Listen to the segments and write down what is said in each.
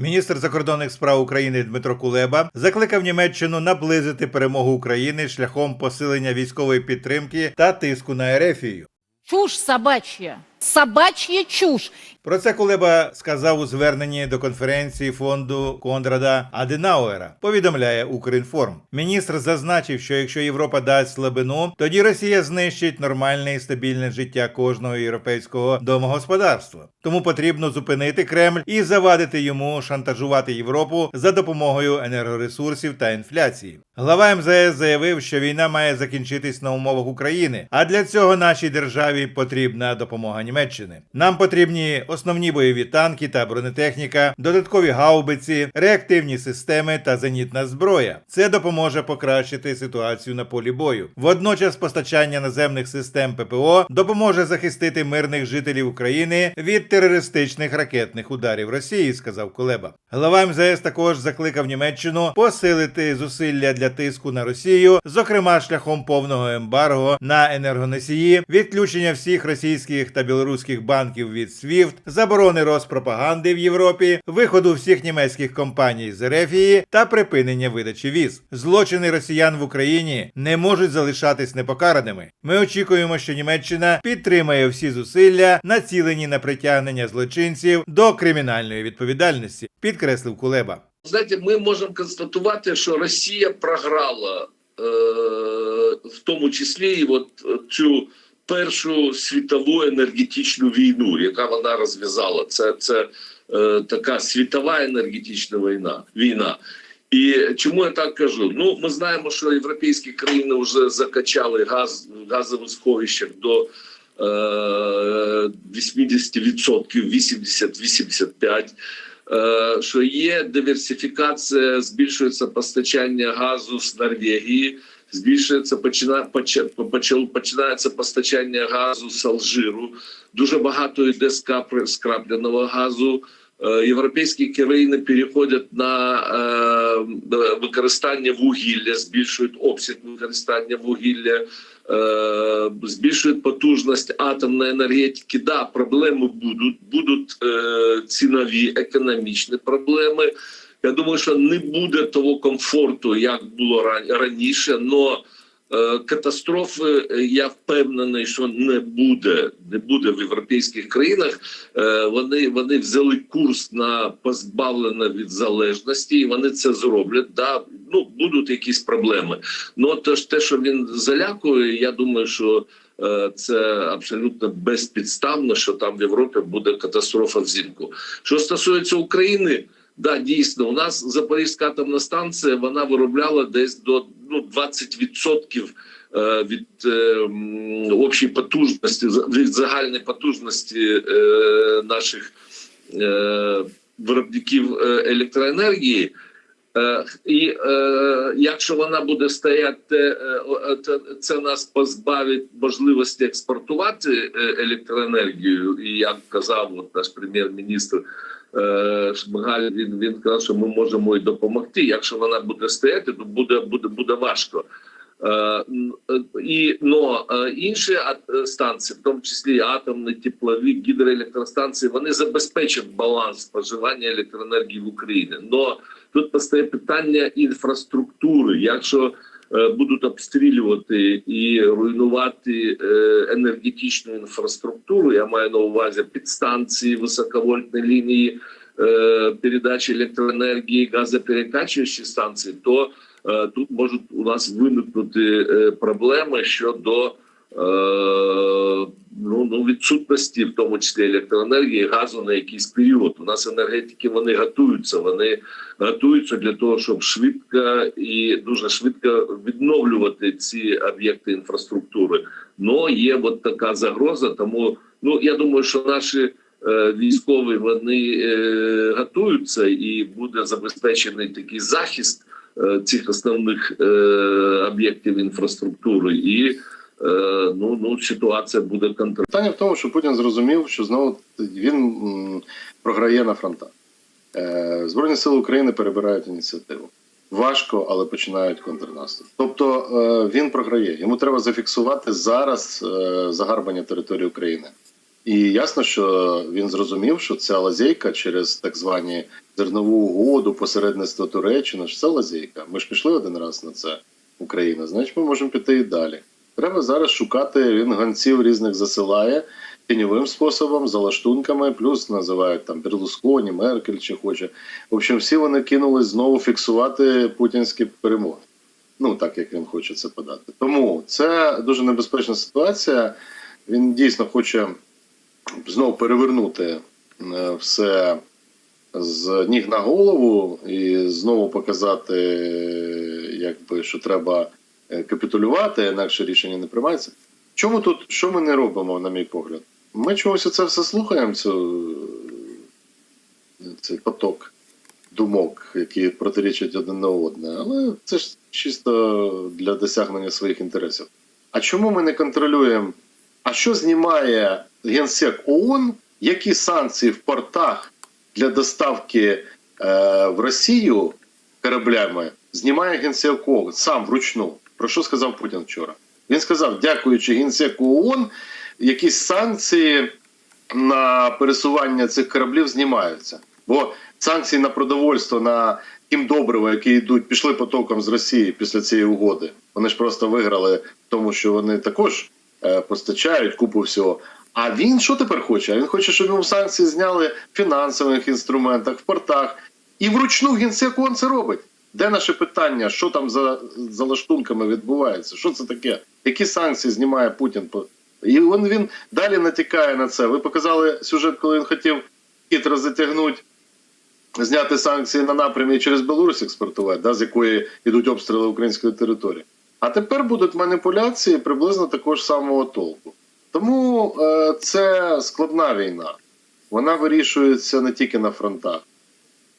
Міністр закордонних справ України Дмитро Кулеба закликав Німеччину наблизити перемогу України шляхом посилення військової підтримки та тиску на Ерефію. Чуш собачья. Собачья чушь. Про це Кулеба сказав у зверненні до конференції фонду Конрада Аденауера. Повідомляє Укрінформ. Міністр зазначив, що якщо Європа дасть слабину, тоді Росія знищить нормальне і стабільне життя кожного європейського домогосподарства. Тому потрібно зупинити Кремль і завадити йому шантажувати Європу за допомогою енергоресурсів та інфляції. Глава МЗС заявив, що війна має закінчитись на умовах України, а для цього нашій державі потрібна допомога Німеччини. Нам потрібні основні бойові танки та бронетехніка, додаткові гаубиці, реактивні системи та зенітна зброя. Це допоможе покращити ситуацію на полі бою. Водночас постачання наземних систем ППО допоможе захистити мирних жителів України від терористичних ракетних ударів Росії, сказав Кулеба. Глава МЗС також закликав Німеччину посилити зусилля для тиску на Росію, зокрема шляхом повного ембарго на енергоносії, відключення всіх російських та білоруських банків від SWIFT, заборони розпропаганди в Європі, виходу всіх німецьких компаній з Ерефії та припинення видачі віз. Злочини росіян в Україні не можуть залишатись непокараними. Ми очікуємо, що Німеччина підтримає всі зусилля, націлені на притягнення злочинців до кримінальної відповідальності, підкреслив Кулеба. Знаєте, ми можемо констатувати, що Росія програла, е, в тому числі і от цю першу світову енергетичну війну, яка вона розв'язала. Це, це е, така світова енергетична війна. війна. І чому я так кажу? Ну, ми знаємо, що європейські країни вже закачали газ газових сховищах до е, 80%, 80-85%. Е, що є диверсифікація, збільшується постачання газу з Норвегії, збільшується почина, починається постачання газу з Алжиру. Дуже багато йде скрапленого газу. Е, Європейські країни переходять на е, використання вугілля, збільшують обсяг використання вугілля, е, збільшують потужність атомної енергетики. Да, проблеми будуть, будуть цінові, економічні проблеми. Я думаю, що не буде того комфорту, як було ран- раніше, но е, катастрофи е, я впевнений, що не буде. Не буде в європейських країнах. Е, Вони вони взяли курс на позбавлення від залежності, і вони це зроблять. Да, ну будуть якісь проблеми. Ну то ж те, що він залякує, я думаю, що. е, Це абсолютно безпідставно, що там в Європі буде катастрофа взимку. Що стосується України, да, дійсно, у нас Запорізька атомна станція вона виробляла десь до ну, 20% е, від е, общої потужності, від загальної потужності е, наших е, виробників е, електроенергії. Е, І е, якщо вона буде стояти, е, це, нас позбавить можливості експортувати електроенергію. І як казав от наш прем'єр-міністр Шмигаль, він, він казав, що ми можемо і допомогти. Якщо вона буде стояти, то буде, буде, буде важко. І но інші станції, в тому числі атомні, теплові, гідроелектростанції, вони забезпечать баланс споживання електроенергії в Україні. Но тут постає питання інфраструктури. Якщо е, будуть обстрілювати і руйнувати е, енергетичну інфраструктуру, я маю на увазі підстанції, високовольтні лінії е, передачі електроенергії, газоперекачуючі станції, то тут можуть у нас виникнути проблеми щодо ну, ну, відсутності, в тому числі електроенергії, газу на якийсь період. У нас енергетики вони готуються. Вони готуються для того, щоб швидко і дуже швидко відновлювати ці об'єкти інфраструктури. Но є от така загроза. Тому ну я думаю, що наші е, військові вони е, готуються і буде забезпечений такий захист е, цих основних е, об'єктів інфраструктури і. Е, Ну, ну ситуація буде контрольована. Питання в тому, що Путін зрозумів, що знову він програє на фронтах. Е, Збройні сили України перебирають ініціативу. Важко, але починають контрнаступ. Тобто е, він програє. Йому треба зафіксувати зараз загарбання території України. І ясно, що він зрозумів, що ця лазейка через так звані зернову угоду, посередництво Туреччини, що це лазейка. Ми ж пішли один раз на це Україна, значить ми можемо піти і далі. Треба зараз шукати, він гонців різних засилає тіньовим способом, за лаштунками, плюс називають там Берлусконі, Меркель чи хоче. В общем, всі вони кинулись знову фіксувати путінські перемоги. Ну, так як він хоче це подати. Тому це дуже небезпечна ситуація. Він дійсно хоче знову перевернути е, все з ніг на голову і знову показати, якби, що треба капітулювати, інакше рішення не приймається. Чому тут, що ми не робимо, на мій погляд? Ми чомусь це все слухаємо, цю, е, цей поток думок, які протирічать один на одне, але це ж чисто для досягнення своїх інтересів. А чому ми не контролюємо? А що знімає генсек ООН? Які санкції в портах для доставки е, в Росію кораблями знімає генсек ООН сам вручну? Про що сказав Путін вчора? Він сказав, дякуючи генсеку ООН, якісь санкції на пересування цих кораблів знімаються. Бо санкції на продовольство, на тім добрива, які йдуть, пішли потоком з Росії після цієї угоди. Вони ж просто виграли тому, що вони також е, постачають купу всього. А він що тепер хоче? Він хоче, щоб йому санкції зняли в фінансових інструментах, в портах. І вручну генсек ООН це робить. Де наше питання? Що там за, за лаштунками відбувається? Що це таке? Які санкції знімає Путін? І він, він далі натякає на це. Ви показали сюжет, коли він хотів хитро затягнути, зняти санкції на напрямі і через Білорусь експортувати, да, з якої йдуть обстріли української території. А тепер будуть маніпуляції приблизно такого ж самого толку. Тому е, це складна війна. Вона вирішується не тільки на фронтах.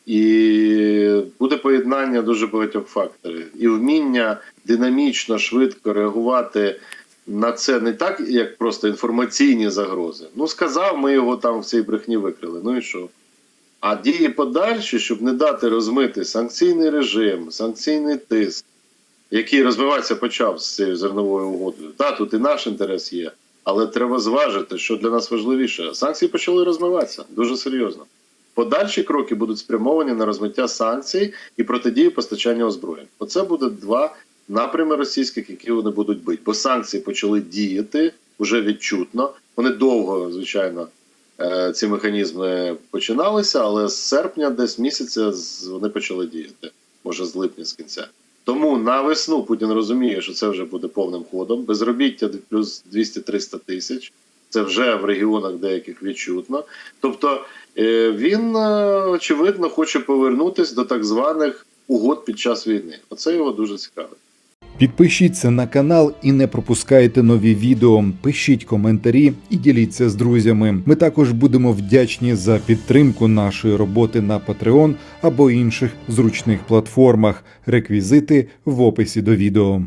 І буде поєднання дуже багатьох факторів. І вміння динамічно, швидко реагувати на це не так, як просто інформаційні загрози. Ну, сказав, ми його там в цій брехні викрили. Ну і що? А дії подальші, щоб не дати розмити санкційний режим, санкційний тиск, який розвиватися почав з цією зерновою угодою. Так, тут і наш інтерес є, але треба зважити, що для нас важливіше. Санкції почали розмиватися дуже серйозно. Подальші кроки будуть спрямовані на розмиття санкцій і протидії постачання озброєнь. Оце буде два напрями російських, які вони будуть бити. Бо санкції почали діяти вже відчутно. Вони довго, звичайно, е, ці механізми починалися, але з серпня, десь місяця, вони почали діяти. Може, з липня з кінця. Тому на весну Путін розуміє, що це вже буде повним ходом. Безробіття плюс 200-300 тисяч. Це вже в регіонах деяких відчутно. Тобто е, він е, очевидно хоче повернутися до так званих угод під час війни. Оце його дуже цікавить. Підпишіться на канал і не пропускайте нові відео. Пишіть коментарі і діліться з друзями. Ми також будемо вдячні за підтримку нашої роботи на Patreon або інших зручних платформах. Реквізити в описі до відео.